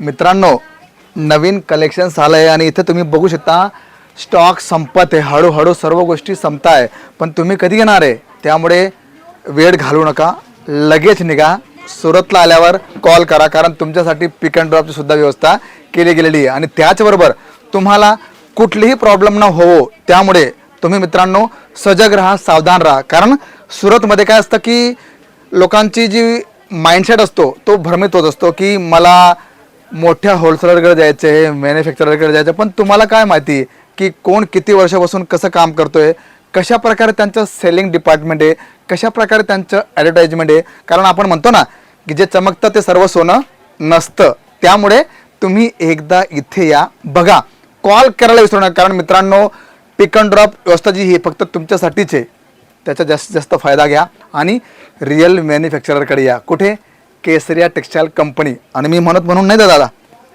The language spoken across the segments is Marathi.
मित्रांनो नवीन कलेक्शन्स आलं आहे आणि इथे तुम्ही बघू शकता स्टॉक संपत आहे. हळूहळू सर्व गोष्टी संपताय. पण तुम्ही कधी येणार आहे? त्यामुळे वेळ घालू नका. लगेच निघा. सुरतला आल्यावर कॉल करा कारण तुमच्यासाठी पिक अँड ड्रॉपची सुद्धा व्यवस्था केली गेलेली आहे. आणि त्याचबरोबर तुम्हाला कुठलीही प्रॉब्लेम न होवो त्यामुळे तुम्ही मित्रांनो सजग राहा सावधान राहा. कारण सुरतमध्ये काय असतं की लोकांची जी माइंडसेट असतो तो भ्रमित होत असतो की मला मोठ्या होलसेलरकडे जायचं आहे मॅन्युफॅक्चररकडे जायचं. पण तुम्हाला काय माहिती की कोण किती वर्षापासून कसं काम करतोय कशा प्रकारे त्यांचं सेलिंग डिपार्टमेंट आहे कशा प्रकारे त्यांचं ॲडव्हर्टाइजमेंट आहे. कारण आपण म्हणतो ना की जे चमकतं ते सर्व सोनं नसतं. त्यामुळे तुम्ही एकदा इथे या बघा. कॉल करायला विसरू नका कारण मित्रांनो पिक अँड ड्रॉप व्यवस्था जी ही फक्त तुमच्यासाठीच आहे. त्याचा जास्तीत जास्त फायदा घ्या आणि रिअल मॅन्युफॅक्चररकडे या. कुठे? Kesariya textile company. आणि मी म्हणत म्हणून नाही दादा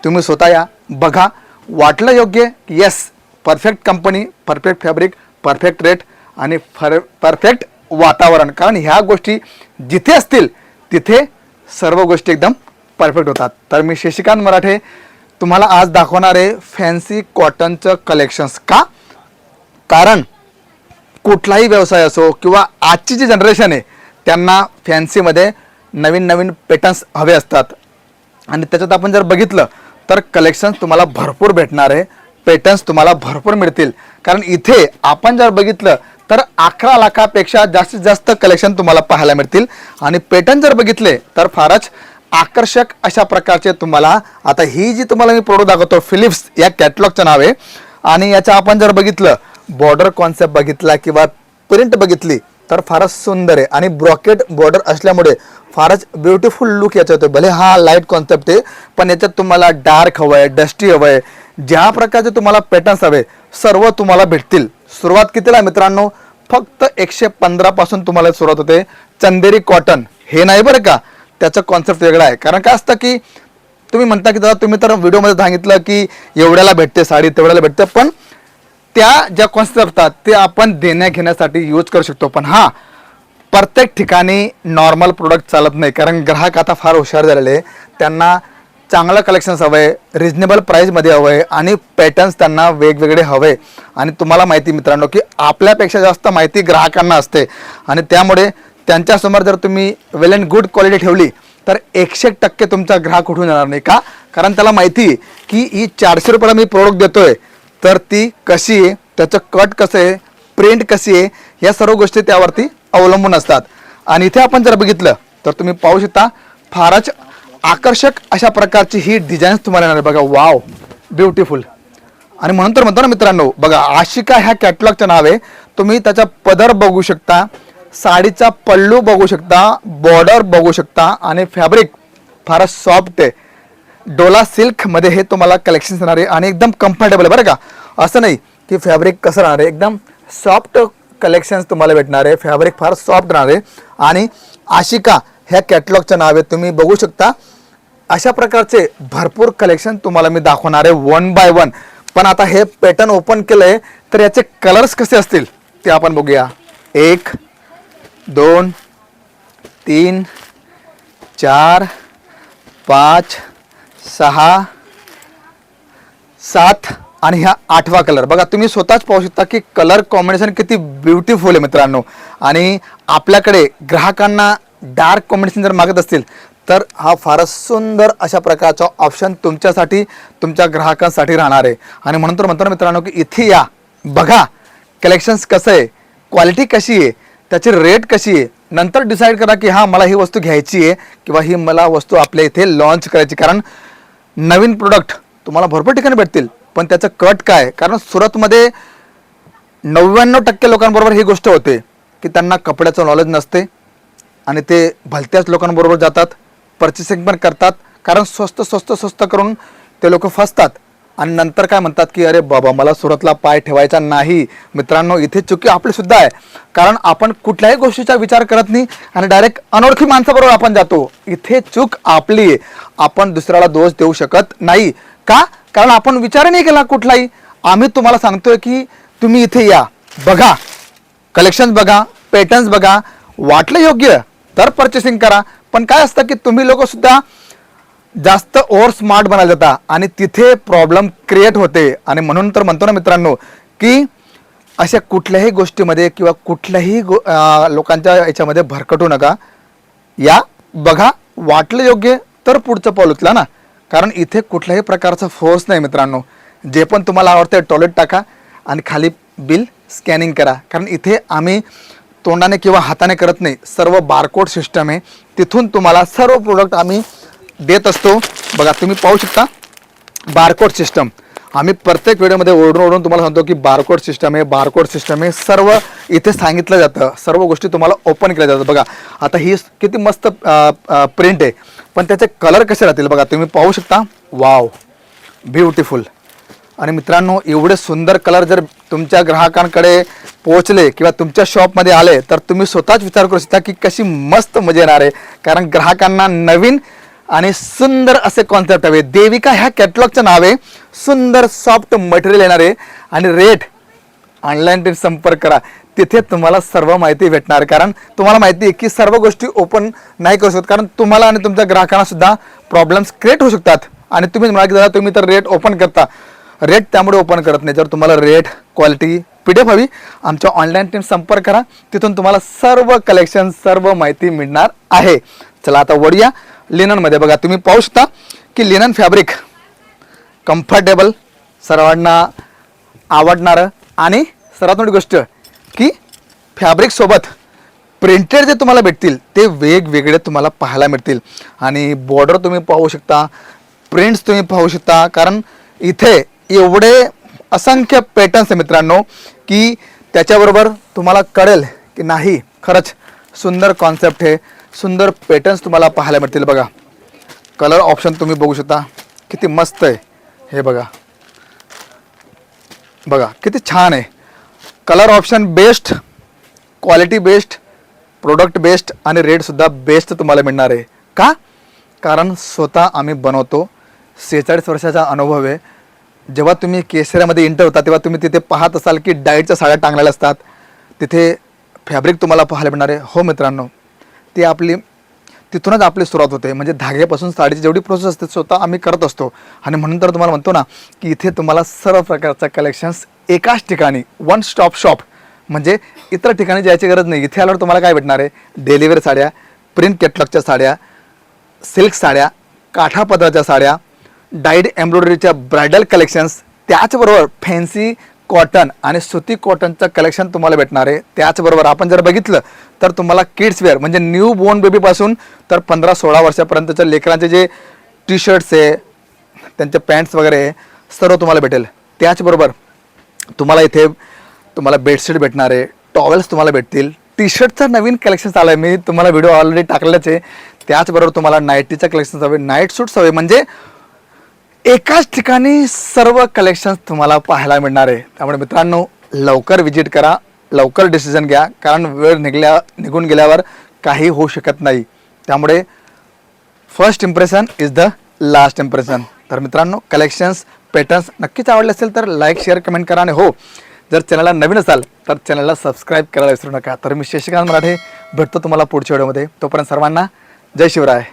तुम्ही स्वतः या बघा. वाटलं योग्य? Yes perfect company perfect fabric perfect rate आणि फर परफेक्ट वातावरण. कारण ह्या गोष्टी जिथे असतील तिथे सर्व गोष्टी एकदम परफेक्ट होतात. तर मी शशिकांत मराठे तुम्हाला आज दाखवणार आहे फॅन्सी कॉटनचं कलेक्शन्स का? कारण कुठलाही व्यवसाय असो किंवा आजची जी जनरेशन आहे त्यांना फॅन्सीमध्ये नवीन नवीन पॅटर्न्स हवे असतात. आणि त्याच्यात आपण जर बघितलं तर कलेक्शन्स तुम्हाला भरपूर भेटणार आहे. पॅटर्न्स तुम्हाला भरपूर मिळतील. कारण इथे आपण जर बघितलं तर अकरा लाखापेक्षा जास्तीत जास्त कलेक्शन तुम्हाला पाहायला मिळतील. आणि पॅटर्न जर बघितले तर फारच आकर्षक अशा प्रकारचे तुम्हाला आता ही जी तुम्हाला मी प्रोडक्ट दाखवतो फिलिप्स या कॅटलॉगचं नाव आहे. आणि याचं आपण जर बघितलं बॉर्डर कॉन्सेप्ट बघितला किंवा प्रिंट बघितली तर फारच सुंदर आहे. आणि ब्रॉकेट बॉर्डर असल्यामुळे फारच ब्युटिफुल लुक याचा होते भले हा लाइट कॉन्सेप्ट आहे पण याच्यात तुम्हाला डार्क हवं आहे डस्टी हवं आहे ज्या प्रकारचे तुम्हाला पॅटर्न्स हवे सर्व तुम्हाला भेटतील. सुरुवात कितीला आहे मित्रांनो? फक्त एकशे पंधरापासून तुम्हाला सुरुवात होते. चंदेरी कॉटन हे नाही बरं का? त्याचं कॉन्सेप्ट वेगळा आहे. कारण काय असतं की तुम्ही म्हणता की दादा तुम्ही तर व्हिडिओमध्ये सांगितलं की एवढ्याला भेटते साडी तेवढ्याला भेटते पण त्या ज्या कॉन्सेप्ट असतात ते आपण देण्या घेण्यासाठी यूज करू शकतो. पण हां प्रत्येक ठिकाणी नॉर्मल प्रोडक्ट चालत नाही. कारण ग्राहक आता फार हुशार झालेले आहे. त्यांना चांगलं कलेक्शन्स हवं आहे रिजनेबल प्राईजमध्ये हवं आहे आणि पॅटर्न्स त्यांना वेगवेगळे हवे. आणि तुम्हाला माहिती मित्रांनो की आपल्यापेक्षा जास्त माहिती ग्राहकांना असते. आणि त्यामुळे त्यांच्यासमोर जर तुम्ही वेल अँड गुड क्वालिटी ठेवली तर एकशे टक्के तुमचा ग्राहक उठून येणार नाही का? कारण त्याला माहिती की ही चारशे रुपयाला मी प्रोडक्ट देतोय. तर ती कशी आहे त्याचं कट कसं आहे प्रिंट कशी आहे या सर्व गोष्टी त्यावरती अवलंबून असतात. आणि इथे आपण जर बघितलं तर तुम्ही पाहू शकता फारच आकर्षक अशा प्रकारची ही डिझाईन्स तुम्हाला येणार बघा वाव ब्युटिफुल आणि म्हणून तर म्हणतो ना मित्रांनो बघा आशिका ह्या कॅटलॉगचं नाव आहे. तुम्ही त्याचा पदर बघू शकता साडीचा पल्लू बघू शकता बॉर्डर बघू शकता आणि फॅब्रिक फारच सॉफ्ट आहे. डोला सिल्कमध्ये हे तुम्हाला कलेक्शन येणार आहे आणि एकदम कम्फर्टेबल आहे बरं का. असं नाही की फॅब्रिक कसं राहणार आहे एकदम सॉफ्ट कलेक्शन्स तुम्हाला भेटणार आहे फॅब्रिक फार सॉफ्ट राहणार आहे. आणि आशिका ह्या कॅटलॉगचं नाव आहे तुम्ही बघू शकता. अशा प्रकारचे भरपूर कलेक्शन तुम्हाला मी दाखवणार आहे वन बाय वन पण आता हे पॅटर्न ओपन केलं आहे तर याचे कलर्स कसे असतील ते आपण बघूया. एक दोन तीन चार पाच सहा सात आणि ह्या आठवा कलर बघा तुम्ही स्वतःच पाहू शकता की कलर कॉम्बिनेशन किती ब्युटिफुल आहे मित्रांनो. आणि आपल्याकडे ग्राहकांना डार्क कॉम्बिनेशन जर मागत असतील तर हा फारच सुंदर अशा प्रकारचा ऑप्शन तुमच्यासाठी तुमच्या ग्राहकांसाठी राहणार आहे. आणि म्हणून तर म्हणतो ना मित्रांनो की इथे या. बघा कलेक्शन्स कसं आहे? क्वालिटी कशी आहे? त्याची रेट कशी आहे? नंतर डिसाईड करा की हां मला ही वस्तू घ्यायची आहे किंवा ही मला वस्तू आपल्या इथे लॉन्च करायची कारण नवीन प्रोडक्ट तुम्हाला भरपूर ठिकाणी भेटतील. पण त्याचं कट काय? कारण सुरतमध्ये नव्याण्णव टक्के लोकांबरोबर ही गोष्ट होते की त्यांना कपड्याचं नॉलेज नसते आणि ते भलत्याच लोकांबरोबर जातात पर्चेसिंग पण करतात. कारण स्वस्त स्वस्त स्वस्त करून ते लोक फसतात. आणि नंतर काय म्हणतात की अरे बाबा मला सुरतला पाय ठेवायचा नाही. मित्रांनो इथे चुकी आपली सुद्धा आहे. कारण आपण कुठल्याही गोष्टीचा विचार करत नाही आणि डायरेक्ट अनोळखी माणसाबरोबर आपण जातो. इथे चूक आपली आपण दुसऱ्याला दोष देऊ शकत नाही. का? कारण आपण विचार नाही केला कुठलाही. आम्ही तुम्हाला सांगतोय की तुम्ही इथे या. बघा. कलेक्शन बघा. पॅटर्न्स बघा. वाटलं योग्य तर पर्चेसिंग करा. पण काय असतं की तुम्ही लोक सुद्धा जास्त ओव्हर स्मार्ट बनायला जाता आणि तिथे प्रॉब्लेम क्रिएट होते. आणि म्हणून तर म्हणतो ना मित्रांनो की अशा कुठल्याही गोष्टीमध्ये किंवा कुठल्याही गो लोकांच्या याच्यामध्ये भरकटू नका. या बघा वाटलं योग्य तर पुढचं पाऊल उचला ना. कारण इथे कुठल्याही प्रकारचा फोर्स नाही मित्रांनो. जे पण तुम्हाला आवडतं टॉयलेट टाका आणि खाली बिल स्कॅनिंग करा. कारण इथे आम्ही तोंडाने किंवा हाताने करत नाही. सर्व बारकोड सिस्टम आहे. तिथून तुम्हाला सर्व प्रोडक्ट आम्ही देत असतो. बघा तुम्ही पाहू शकता बारकोड सिस्टम आम्ही प्रत्येक व्हिडिओमध्ये ओढून ओढून तुम्हाला सांगतो की बारकोड सिस्टम आहे बारकोड सिस्टम आहे. सर्व इथे सांगितलं जातं. सर्व गोष्टी तुम्हाला ओपन केल्या जातात. बघा आता ही किती मस्त प्रिंट आहे. पण त्याचे कलर कसे राहतील? बघा तुम्ही पाहू शकता. वाव ब्युटिफुल आणि मित्रांनो एवढे सुंदर कलर जर तुमच्या ग्राहकांकडे पोहोचले किंवा तुमच्या शॉपमध्ये आले तर तुम्ही स्वतःच विचार करू शकता की कशी मस्त मजा येणार आहे. कारण ग्राहकांना नवीन आणि सुंदर असे कॉन्सेप्ट हवे. देविका ह्या कॅटलॉगचं नाव आहे. सुंदर सॉफ्ट मटेरियल येणार. आहे आणि रेट ऑनलाईन संपर्क करा. तिथे तुम्हाला सर्व माहिती भेटणार. आहे. कारण तुम्हाला माहिती आहे की सर्व गोष्टी ओपन नाही करू शकत. कारण तुम्हाला आणि तुमच्या ग्राहकांना सुद्धा प्रॉब्लेम्स क्रिएट होऊ शकतात. आणि तुम्ही म्हणा की दादा तुम्ही तर रेट ओपन करता. रेट त्यामुळे ओपन करत नाही. जर तुम्हाला rate quality P D F हवी आमच्या ऑनलाईन टीम संपर्क करा. तिथून तुम्हाला सर्व कलेक्शन सर्व माहिती मिळणार आहे. चला आता वळूया. लिननमध्ये. बघा तुम्ही पाहू शकता की लिनन फॅब्रिक कम्फर्टेबल सर्वांना आवडणारं आणि सर्वात मोठी गोष्ट की फॅब्रिकसोबत प्रिंटेड जे तुम्हाला भेटतील ते वेगवेगळे तुम्हाला पाहायला मिळतील. आणि बॉर्डर तुम्ही पाहू शकता प्रिंट्स तुम्ही पाहू शकता कारण इथे एवढे असंख्य पॅटर्न्स आहे मित्रांनो की त्याच्याबरोबर तुम्हाला कळेल की नाही खरंच सुंदर कॉन्सेप्ट आहे सुंदर पॅटर्न्स तुम्हाला पाहायला मिळतील बघा. कलर ऑप्शन तुम्ही बघू शकता. किती मस्त आहे. हे बघा. बघा किती छान आहे. Colour option best quality best product best आणि रेटसुद्धा बेस्ट तुम्हाला मिळणार आहे. का? कारण स्वतः आम्ही बनवतो. सेहेचाळीस वर्षाचा अनुभव आहे. जेव्हा तुम्ही केसऱ्यामध्ये इंटर होता तेव्हा तुम्ही तिथे पाहत असाल की डाईटच्या साड्या टांगलेल्या असतात. तिथे फॅब्रिक तुम्हाला पाहायला मिळणार आहे. हो मित्रांनो ती आपली तिथूनच आपली सुरुवात होते. म्हणजे धाग्यापासून साडीची जेवढी प्रोसेस असते स्वतः आम्ही करत असतो. आणि म्हणून तर तुम्हाला म्हणतो ना की इथे तुम्हाला सर्व प्रकारचा कलेक्शन्स एकाच ठिकाणी वन स्टॉप शॉप म्हणजे इतर ठिकाणी जायची गरज नाही. इथे आल्यावर तुम्हाला काय भेटणार आहे? डेलिव्हरी साड्या प्रिंट कॅटलॉगच्या साड्या सिल्क साड्या काठापदराच्या साड्या डाईड एम्ब्रॉयडरीच्या ब्रायडल कलेक्शन्स त्याचबरोबर फॅन्सी कॉटन आणि सुती कॉटनचं कलेक्शन तुम्हाला भेटणार आहे. त्याचबरोबर आपण जर बघितलं तर तुम्हाला किड्स वेअर म्हणजे न्यू बोर्न बेबीपासून तर पंधरा सोळा वर्षापर्यंतच्या लेकरांचे जे टी शर्ट्स आहे त्यांचे पॅन्ट्स वगैरे आहे, सर्व तुम्हाला भेटेल. त्याचबरोबर तुम्हाला इथे तुम्हाला बेडशीट भेटणार आहे टॉवेल्स तुम्हाला भेटतील. टी शर्टचं नवीन कलेक्शन आलं आहे. मी तुम्हाला व्हिडिओ ऑलरेडी टाकलेच आहे. त्याचबरोबर तुम्हाला नाईटीचं कलेक्शन्स हवे नाईट सूट्स हवे म्हणजे एकाच ठिकाणी सर्व कलेक्शन्स तुम्हाला पाहायला मिळणार आहे. त्यामुळे मित्रांनो लवकर विजिट करा लवकर डिसिजन घ्या कारण वेळ निघल्या निघून गेल्यावर काही होऊ शकत नाही. त्यामुळे first impression is the last impression तर मित्रांनो कलेक्शन्स पॅटर्न्स नक्कीच आवडले असेल तर लाईक शेअर कमेंट करा. आणि हो जर चॅनलला नवीन असाल तर चॅनलला सबस्क्राईब करायला विसरू नका. तर मी शशिकांत मराठे भेटतो तुम्हाला पुढच्या व्हिडिओमध्ये तोपर्यंत सर्वांना जय शिवराय.